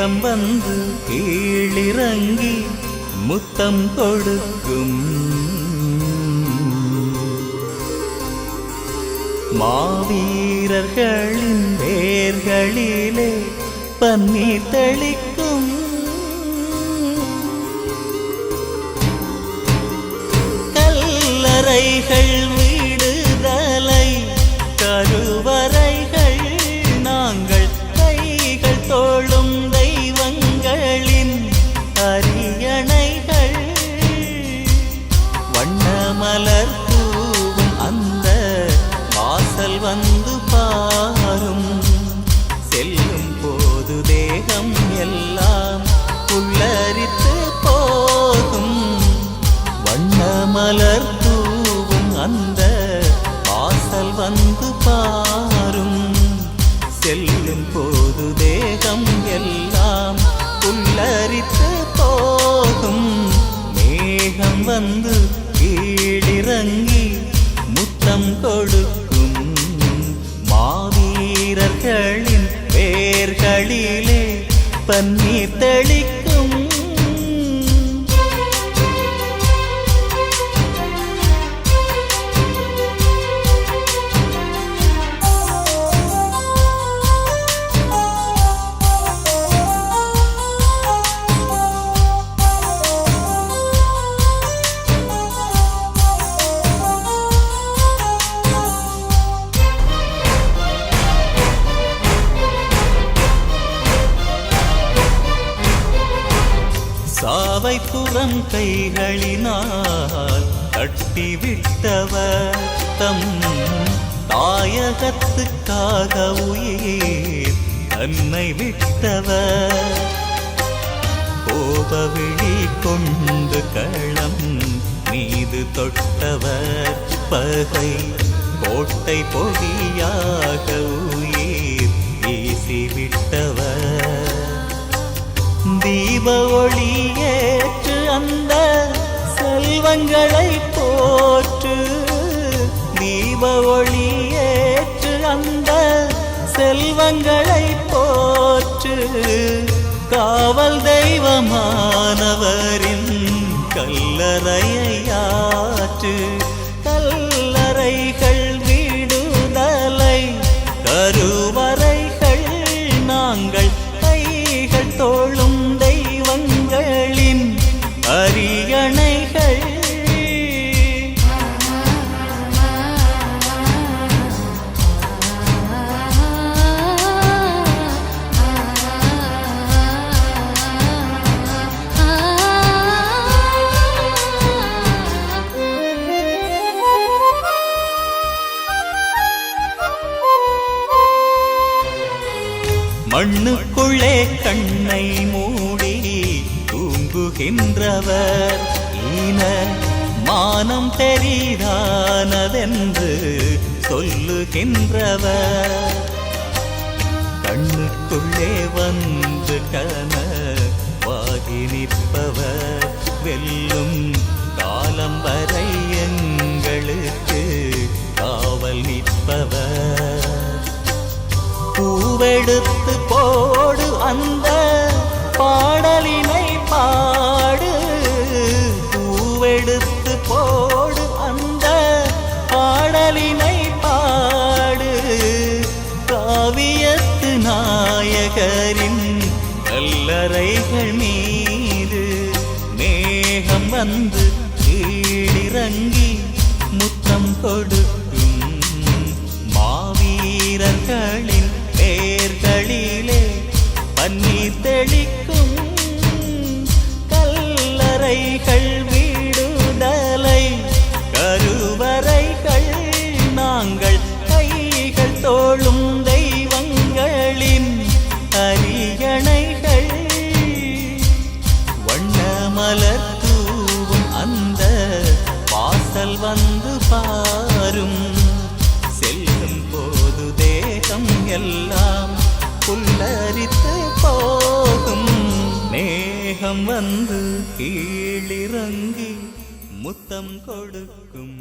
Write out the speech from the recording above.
மேகம் வந்து கீழிறங்கி முத்தம் கொடுக்கும். மாவீரர்களின் வேர்களிலே பன்னீர் தெளிக்கும். கல்லறைகள் விடுதலை கருவறைகள் வந்து கீழிறங்கி முத்தம் கொடுக்கும் மாவீரர்களின் பேர்களிலே பன்னீர் தெளிக்கும் சாவை புறம் கைகளினால் கட்டிவிட்டவர் தம் தாயகத்துக்காக உயிர் தன்னை விட்டவர். கோபவிழி கொண்டு களம் மீது தொட்டவர். பகை கோட்டை பொடியாக உயிர் வீசிவிட்டவர். தீப ஒளி செல்வங்களை போற்று தீப ஒளியேற்று அந்த செல்வங்களை போற்று. காவல் தெய்வமானவரின் கல்லறையா மண்ணுக்குள்ளே கண்ணை மூடி தூங்குகின்றவர். ஈன மானம் தெரிதானதென்று சொல்லுகின்றவர். கண்ணுக்குள்ளே வந்து கனவாகி நிற்பவர். வெல்ல பூவெடுத்து போடு அந்த பாடலினை பாடு. பூவெடுத்து போடு அந்த பாடலினை பாடு. காவியத்து நாயகரின் கல்லறைகள் மீது மேகம் வந்து கீழிறங்கி முத்தம் கொடு. பன்னீர் மேகம் வந்து கீழிறங்கி முத்தம் கொடுக்கும்.